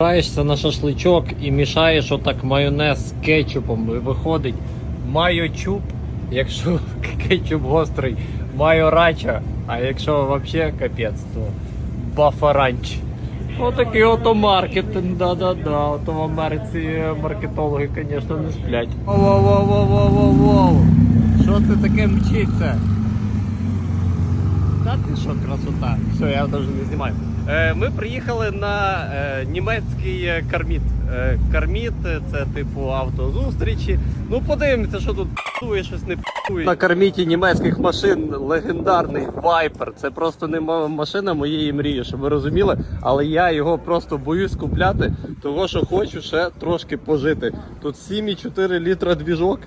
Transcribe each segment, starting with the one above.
Збираєшся на шашличок і мішаєш отак майонез з кетчупом. І виходить майочуп, якщо кетчуп гострий, майорача, а якщо взагалі капець, то бафаранч. Отакий ото маркетинг, да-да-да. Ото в Америці маркетологи, звісно, не сплять. Воу-воу-воу-воу-воу-воу. Що це таке мчиться? Та ти що, красота. Все, я навіть не знімаю. Е, ми приїхали на е, німецький е, карміт. Карміт це типу автозустрічі. Ну подивимося, що тут п'є, щось не п'є. На карміті німецьких машин легендарний Viper. Це просто не машина моєї мрії, щоб ви розуміли. Але я його просто боюсь купляти, того що хочу ще трошки пожити. Тут 7,4 літра двіжок.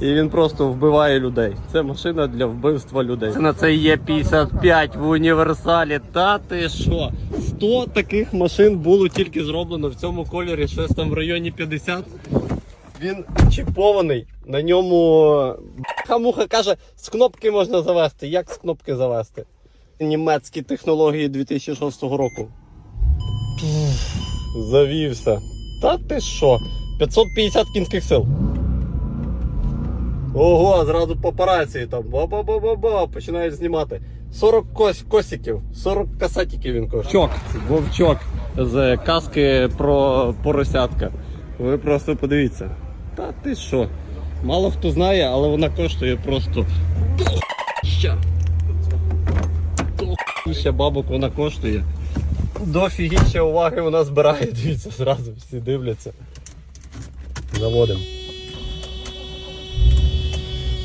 І він просто вбиває людей. Це машина для вбивства людей. Це на це є 55 в універсалі. Та ти що? 100 таких машин було тільки зроблено в цьому кольорі, щось там в районі 50. Він чіпований. На ньому хамуха каже, з кнопки можна завести. Як з кнопки завести? Німецькі технології 2006 року. Завівся. Та ти що? 550 кінських сил. Ого, зразу папараці там. Ба-ба-ба-ба-ба, починають знімати. 40 кос, косиків, 40 касатиків він коштує. Вовчок, вовчок з каски про поросятка. Ви просто подивіться. Та ти що? Мало хто знає, але вона коштує просто дохіща. Дохіща бабок вона коштує. Дофігіща уваги вона збирає, дивіться, зразу всі дивляться. Заводимо.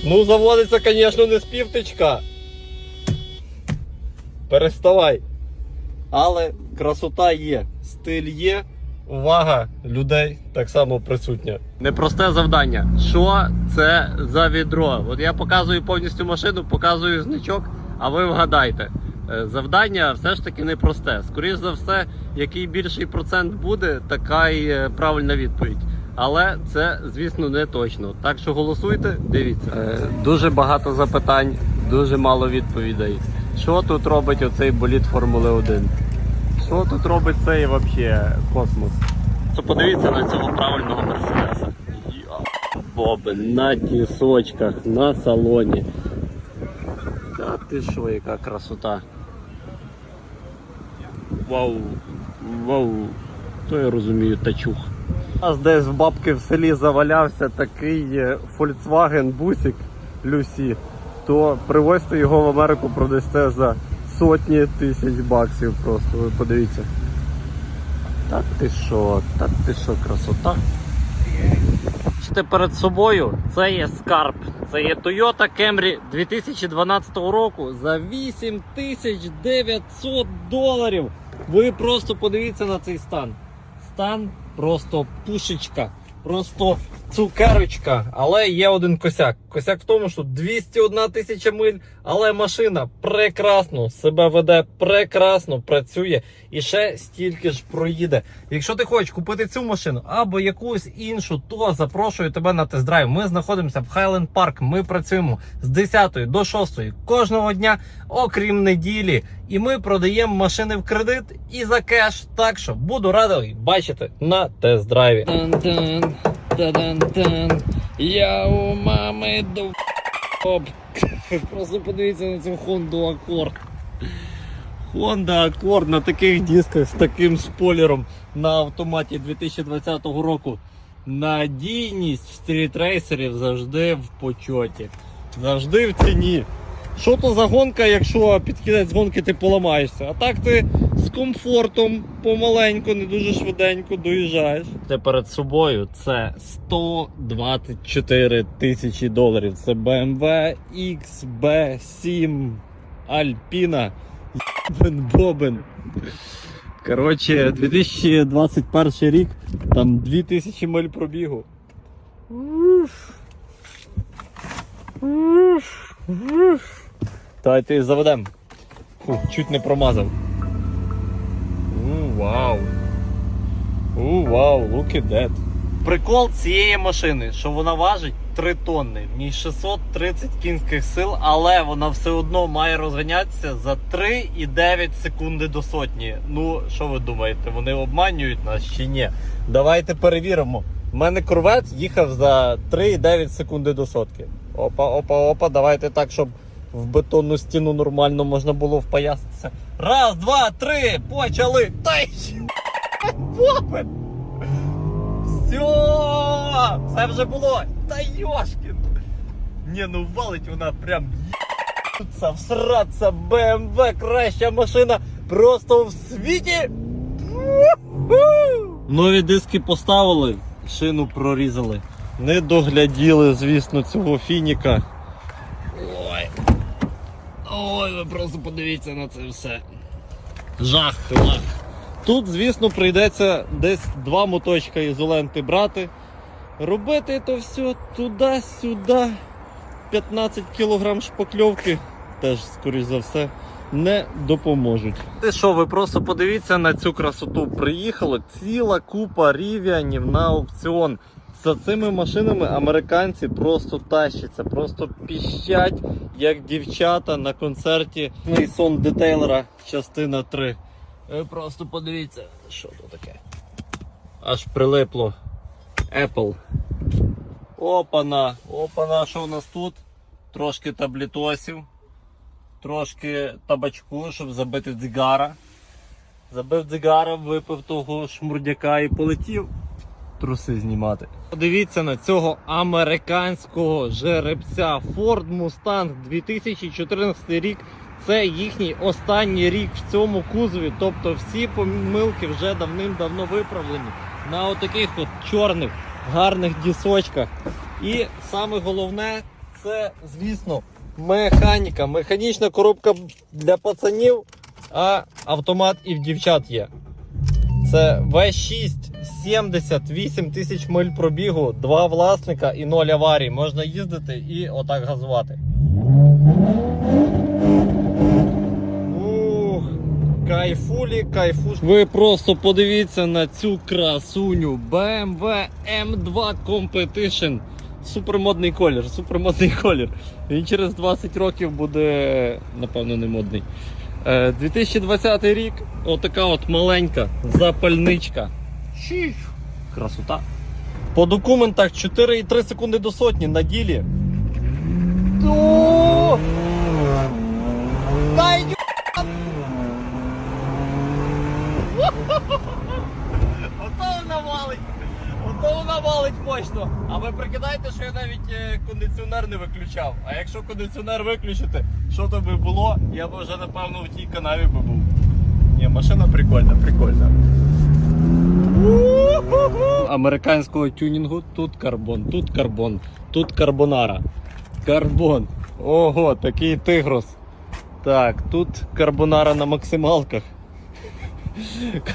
Ну, заводиться, звісно, не з півтичка. Переставай. Але красота є, стиль є, увага людей так само присутня. Непросте завдання. Що це за відро? От я показую повністю машину, показую значок, а ви вгадайте. Е, Завдання все ж таки непросте. Скоріше за все, який більший процент буде, така й е, правильна відповідь. Але це, звісно, не точно. Так що голосуйте, дивіться. Е, дуже багато запитань, дуже мало відповідей. Що тут робить оцей боліт Формули 1? Що тут робить цей вообще космос? То подивіться на цього правильного мерседеса. Боби, на тісочках, на салоні. Та ти що, яка красота. Вау, вау. То я розумію, тачух. Нас десь в бабки в селі завалявся такий е, Volkswagen бусик Люсі, то привозьте його в Америку, продасте за сотні тисяч баксів просто. Ви подивіться. Та ти що, та ти що, красота. Бачите перед собою це є скарб. Це є Toyota Camry 2012 року за 8900 доларів. Ви просто подивіться на цей стан. Стан просто пушечка, просто цукерочка. Але є один косяк. Косяк в тому, що 201 тисяча миль, але машина прекрасно себе веде, прекрасно працює і ще стільки ж проїде. Якщо ти хочеш купити цю машину або якусь іншу, то запрошую тебе на тест-драйв. Ми знаходимося в Хайленд Парк. Ми працюємо з 10 до 6 кожного дня, окрім неділі. І ми продаємо машини в кредит і за кеш. Так що буду радий бачити на тест-драйві. Я у мами до. Просто подивіться на цю Honda Accord. Honda Accord на таких дисках з таким спойлером на автоматі 2020 року. Надійність стрітрейсерів завжди в почоті. Завжди в ціні. Що то за гонка, якщо під кінець гонки ти поламаєшся? А так ти з комфортом помаленьку, не дуже швиденько доїжджаєш. Це перед собою це 124 тисячі доларів. Це BMW XB7 Alpina. Єбен бобен. Коротше, 2021 рік, там 2000 миль пробігу. Уф. Уф. Уф. Давайте заведемо. Чуть не промазав. У, вау. У, вау, look at that. Прикол цієї машини, що вона важить 3 тонни, в ній 630 кінських сил, але вона все одно має розганятися за 3,9 секунди до сотні. Ну, що ви думаєте, вони обманюють нас чи ні? Давайте перевіримо. У мене корвет їхав за 3,9 секунди до сотки. Опа, опа, опа, давайте так, щоб в бетонну стіну нормально можна було впаястися. Раз, два, три, почали! Та й попит! Все! Все вже було! Та йошкін! Ні, ну валить вона прям їбаться, всратися, БМВ, краща машина просто в світі! Нові диски поставили, шину прорізали. Не догляділи, звісно, цього фініка. Ой. Ви просто подивіться на це все. Жах, жах. Тут, звісно, прийдеться десь два моточка ізоленти брати. Робити то все туди-сюди. 15 кг шпакльовки теж, скоріш за все, не допоможуть. Ти що, ви просто подивіться на цю красоту. Приїхала ціла купа рів'янів на аукціон. За цими машинами американці просто тащаться, просто піщать, як дівчата на концерті сон детейлера частина 3. Ви просто подивіться, що тут таке. Аж прилипло. Apple. Опана, опана, що в нас тут? Трошки таблітосів, трошки табачку, щоб забити дзигара. Забив дзигара, випив того шмурдяка і полетів труси знімати. Подивіться на цього американського жеребця Ford Mustang 2014 рік. Це їхній останній рік в цьому кузові. Тобто всі помилки вже давним-давно виправлені на отаких от чорних гарних дісочках. І саме головне це, звісно, механіка. Механічна коробка для пацанів, а автомат і в дівчат є. Це V6 78 тисяч миль пробігу, два власника і 0 аварій. Можна їздити і отак газувати. Ух, кайфулі, кайфуш. Ви просто подивіться на цю красуню BMW M2 Competition. Супермодний колір, супермодний колір. Він через 20 років буде, напевно, не модний. Е, 2020 рік, отака от маленька запальничка. Шіш. Красота. По документах 4,3 секунди до сотні на ділі. О! Та й Ото вона валить! Ото вона валить мощно! А ви прикидаєте, що я навіть е, кондиціонер не виключав. А якщо кондиціонер виключити, що то би було, я б вже напевно в тій канаві би був. Ні, машина прикольна, прикольна. Американського тюнінгу тут карбон, тут карбон, тут карбонара. Карбон. Ого, такий тигрос. Так, тут карбонара на максималках.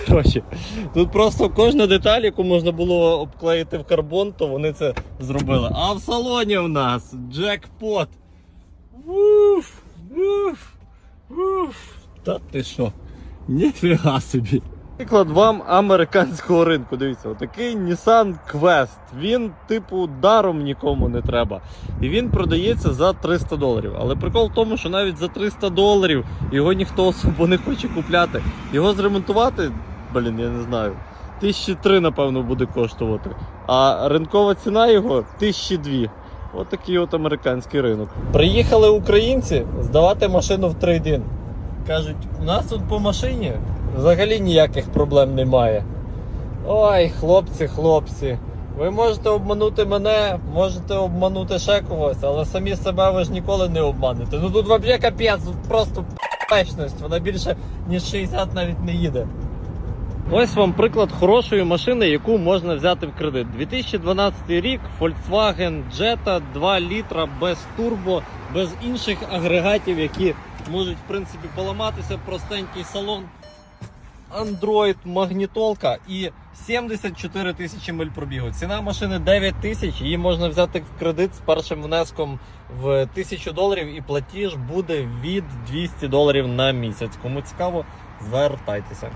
Коротше, тут просто кожна деталь, яку можна було обклеїти в карбон, то вони це зробили. А в салоні у нас джекпот. Уф, уф, уф. Та ти що? Ніфіга собі. Приклад вам американського ринку. Дивіться, отакий Nissan Quest. Він, типу, даром нікому не треба. І він продається за 300 доларів. Але прикол в тому, що навіть за 300 доларів його ніхто особо не хоче купляти. Його зремонтувати, блін, я не знаю. Тисячі три, напевно, буде коштувати. А ринкова ціна його 1002. Отакий от американський ринок. Приїхали українці здавати машину в трейдин. Кажуть, у нас тут по машині взагалі ніяких проблем немає. Ой, хлопці, хлопці. Ви можете обманути мене, можете обманути ще когось, але самі себе ви ж ніколи не обманете. Ну тут взагалі капець, тут просто печність, вона більше ніж 60 навіть не їде. Ось вам приклад хорошої машини, яку можна взяти в кредит. 2012 рік Volkswagen Jetta 2 літра без турбо, без інших агрегатів, які можуть в принципі поламатися. Простенький салон. Android, магнітолка і 74 тисячі миль пробігу. Ціна машини 9 тисяч. Її можна взяти в кредит з першим внеском в 1000 доларів, і платіж буде від 200 доларів на місяць. Кому цікаво, звертайтеся.